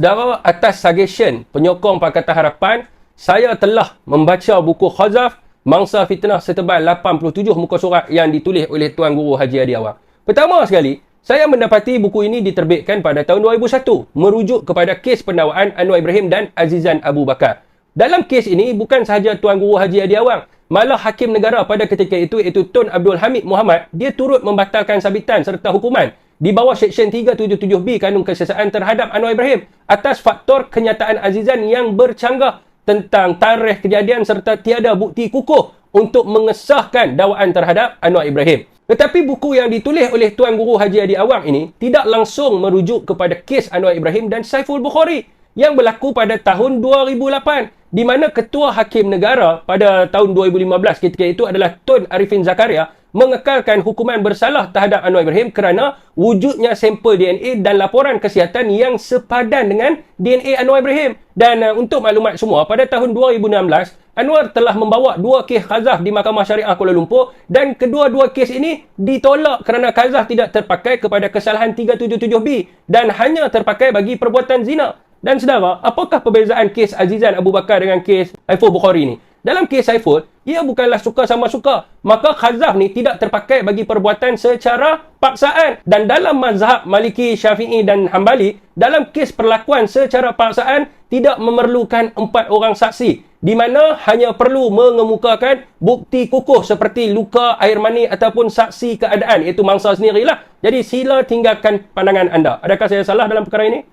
Sedara atas suggestion penyokong Pakatan Harapan, saya telah membaca buku Khazaf Mangsa Fitnah setebal 87 muka surat yang ditulis oleh Tuan Guru Haji Adi Awang. Pertama sekali, saya mendapati buku ini diterbitkan pada tahun 2001 merujuk kepada kes pendawaan Anwar Ibrahim dan Azizan Abu Bakar. Dalam kes ini bukan sahaja Tuan Guru Haji Adi Awang, malah hakim negara pada ketika itu iaitu Tun Abdul Hamid Muhammad, dia turut membatalkan sabitan serta hukuman di bawah Seksyen 377B Kanun Kesiasaan terhadap Anwar Ibrahim atas faktor kenyataan Azizan yang bercanggah tentang tarikh kejadian serta tiada bukti kukuh untuk mengesahkan dakwaan terhadap Anwar Ibrahim. Tetapi buku yang ditulis oleh Tuan Guru Haji Adi Awang ini tidak langsung merujuk kepada kes Anwar Ibrahim dan Saiful Bukhari yang berlaku pada tahun 2008 di mana Ketua Hakim Negara pada tahun 2015 ketika itu adalah Tun Arifin Zakaria mengekalkan hukuman bersalah terhadap Anwar Ibrahim kerana wujudnya sampel DNA dan laporan kesihatan yang sepadan dengan DNA Anwar Ibrahim. Dan uh, untuk maklumat semua, pada tahun 2016, Anwar telah membawa dua kes khazaf di Mahkamah Syariah Kuala Lumpur dan kedua-dua kes ini ditolak kerana khazaf tidak terpakai kepada kesalahan 377B dan hanya terpakai bagi perbuatan zina. Dan sedara, apakah perbezaan kes Azizan Abu Bakar dengan kes Haiful Bukhari ini? Dalam kes Saiful, ia bukanlah suka sama suka. Maka khazaf ni tidak terpakai bagi perbuatan secara paksaan. Dan dalam mazhab Maliki, Syafi'i dan Hambali, dalam kes perlakuan secara paksaan tidak memerlukan empat orang saksi. Di mana hanya perlu mengemukakan bukti kukuh seperti luka, air mani ataupun saksi keadaan iaitu mangsa sendirilah. Jadi sila tinggalkan pandangan anda. Adakah saya salah dalam perkara ini?